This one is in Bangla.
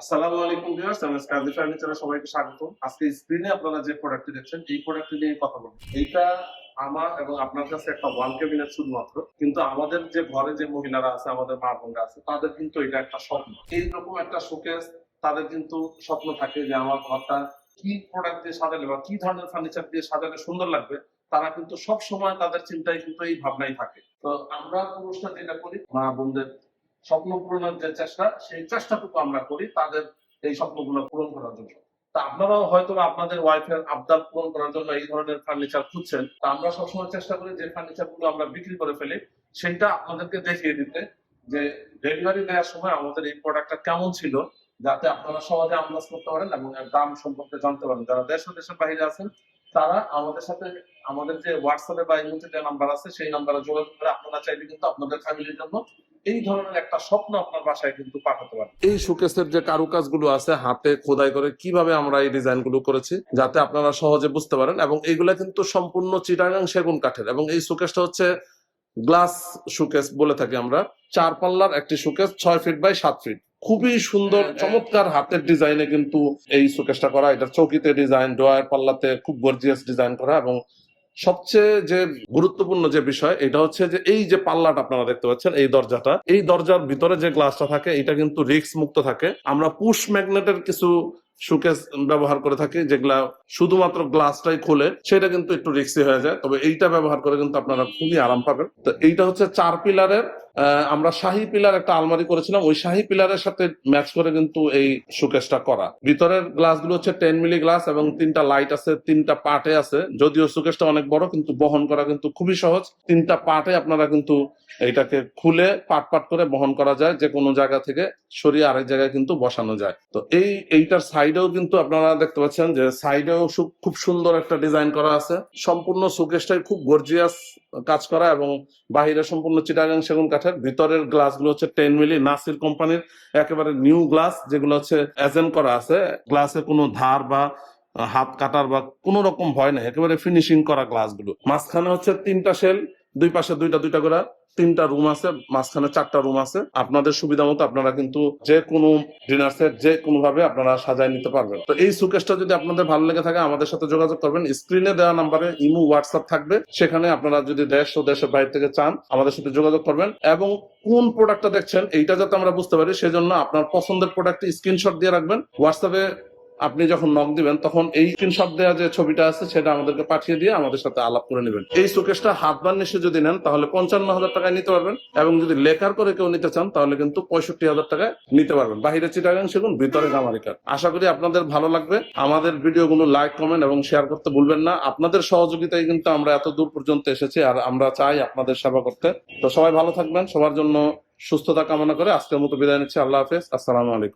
আসসালামু আলাইকুম ভিউয়ার্স ফার্নিচারে সবাইকে স্বাগত আজকে স্ক্রিনে আপনারা যে প্রোডাক্টটি দেখছেন, এই প্রোডাক্টটি নিয়ে কথা বলব। এইটা আমার এবং আপনার কাছে একটা ওয়াল ক্যাবিনেট শুধুমাত্র কিন্তু আমাদের যে ঘরে যে মহিলারা আছে, আমাদের মা বোনরা আছে, তাদের কিন্তু এটা একটা স্বপ্ন। এইরকম একটা শোকেস তাদের কিন্তু স্বপ্ন থাকে যে আমার ঘরটা কি প্রোডাক্ট দিয়ে সাজালে বা কি ধরনের ফার্নিচার দিয়ে সাজালে সুন্দর লাগবে, তারা কিন্তু সব সময় তাদের চিন্তায় কিন্তু এই ভাবনাই থাকে। তো আমরা পুরুষরা যেটা করি, মা বোনদের স্বপ্ন পূরণের যে চেষ্টা, সেই চেষ্টাটুকু আমরা করি তাদের এই স্বপ্নগুলো পূরণ করার জন্য। তা আপনারাও হয়তো আপনাদের ওয়াইফের আবদার পূরণ করার জন্য এই ধরনের ফার্নিচার খুঁজছেন। তা আমরা সবসময় চেষ্টা করি যে ফার্নিচারগুলো আমরা বিক্রি করে ফেলি। সেটা আপনাদেরকে দেখিয়ে দিতে যে ডেলিভারি দেওয়ার সময় আমাদের এই প্রোডাক্টটা কেমন ছিল, যাতে আপনারা সহজে আন্দাজ করতে পারেন এবং এর দাম সম্পর্কে জানতে পারেন। যারা দেশ ও দেশের বাইরে আছেন, তারা আমাদের সাথে, আমাদের যে হোয়াটসঅ্যাপে বা যে নাম্বার আছে, সেই নাম্বারে যোগাযোগ করে আপনারা চাইলে কিন্তু আপনাদের ফ্যামিলির জন্য এই ধরনের একটা স্বপ্ন আপনার বাসায় কিন্তু পাঠাতে পারেন। এই শোকেসের যে কারুকাজগুলো আছে হাতে খোদাই করে কীভাবে আমরা এই ডিজাইনগুলো করেছি যাতে আপনারা সহজে বুঝতে পারেন এবং এইগুলা কিন্তু সম্পূর্ণ চিটাগাং সেগুন কাঠের এবং এই শোকেসটা হচ্ছে গ্লাস শোকেস বলে থাকি আমরা। চার পাল্লার একটি শোকেস ছয় ফিট বাই সাত ফিট খুবই সুন্দর চমৎকার হাতের ডিজাইনে কিন্তু এই শোকেসটা করা। এটা চৌকিতে ডিজাইন ড্রয়ার পাল্লাতে খুব গর্জিয়াস ডিজাইন করা এবং সবচেয়ে যে গুরুত্বপূর্ণ যে বিষয়, এটা হচ্ছে যে এই যে পাল্লাটা আপনারা দেখতে পাচ্ছেন, এই দরজাটা, এই দরজার ভিতরে যে গ্লাসটা থাকে, এটা কিন্তু রিক্স মুক্ত থাকে। আমরা পুশ ম্যাগনেটের কিছু সুকেস ব্যবহার করে থাকি, যেগুলা শুধুমাত্র গ্লাসটাই খুলে, সেটা কিন্তু একটু রিক্সি হয়ে যায়। তবে এইটা ব্যবহার করে কিন্তু আপনারা খুবই আরাম পাবেন। তো এইটা হচ্ছে চার পিলারের আমরা শাহি পিলার একটা আলমারি করেছিলাম। ওই শাহি পিলারের সাথে ম্যাচ করে কিন্তু এই সুকেসটা করা। ভিতরের গ্লাসগুলো হচ্ছে টেন মিলি গ্লাস এবং তিনটা লাইট আছে, তিনটা পার্টে আছে। যদিও সুকেসটা অনেক বড়, কিন্তু বহন করা কিন্তু খুবই সহজ। তিনটা পার্টে আপনারা কিন্তু এটাকে খুলে পাট পাট করে বহন করা যায়। যে কোনো জায়গা থেকে সরিয়ে আরেক জায়গায় কিন্তু বসানো যায়। তো এই, এইটার সাইডেও কিন্তু আপনারা দেখতে পাচ্ছেন যে সাইডেও খুব সুন্দর একটা ডিজাইন করা আছে। সম্পূর্ণ সুকেশটাই খুব গর্জিয়াস কাজ করা এবং বাহিরে সম্পূর্ণ চিটাগাং সেগুন কাঠের ভিতরের গ্লাসগুলো হচ্ছে টেন মিলি, নাসির কোম্পানির একেবারে নিউ গ্লাস, যেগুলো হচ্ছে অ্যাজেন্ট করা আছে। গ্লাসে কোনো ধার বা হাত কাটার বা কোনো রকম ভয় নাই, একেবারে ফিনিশিং করা গ্লাসগুলো। মাঝখানে হচ্ছে তিনটা শেল দুই পাশে দুইটা দুইটা করে তিনটা রুম আছে, মাঝখানে চারটা রুম আছে। আপনাদের সুবিধা মতো আপনারা কিন্তু যে কোনো ডিনার সেট যে কোনো ভাবে আপনারা সাজায় নিতে পারবেন। তো এই সুকেশটা যদি আপনাদের ভালো লেগে থাকে, আমাদের সাথে যোগাযোগ করবেন। স্ক্রিনে দেওয়া নাম্বারে ইমো হোয়াটসঅ্যাপ থাকবে। সেখানে আপনারা যদি দেশ ও দেশের বাইরে থেকে চান, আমাদের সাথে যোগাযোগ করবেন। এবং কোন প্রোডাক্টটা দেখছেন, এইটা যাতে আমরা বুঝতে পারি, সেজন্য আপনার পছন্দের প্রোডাক্টটি স্ক্রিনশট দিয়ে রাখবেন। হোয়াটসঅ্যাপে আপনি যখন নক দিবেন, তখন এই স্ক্রিনশট দেওয়া যে ছবিটা আছে, সেটা আমাদেরকে পাঠিয়ে দিয়ে আমাদের সাথে আলাপ করে নেবেন। এই সুকেশটা হাত বার্নিশে যদি নেন, তাহলে পঞ্চান্ন হাজার টাকায় নিতে পারবেন। এবং যদি লেখার করে কেউ নিতে চান, তাহলে কিন্তু পঁয়ষট্টি হাজার টাকায় নিতে পারবেন। বাহিরে চিটাগাং সেগুন, ভিতরে গামারিকার আশা করি আপনাদের ভালো লাগবে। আমাদের ভিডিওগুলো লাইক কমেন্ট এবং শেয়ার করতে ভুলবেন না। আপনাদের সহযোগিতায় কিন্তু আমরা এত দূর পর্যন্ত এসেছি, আর আমরা চাই আপনাদের সেবা করতে। তো সবাই ভালো থাকবেন, সবার জন্য সুস্থতা কামনা করে আজকের মতো বিদায় নিচ্ছি। আল্লাহ হাফেজ। আসসালামু আলাইকুম।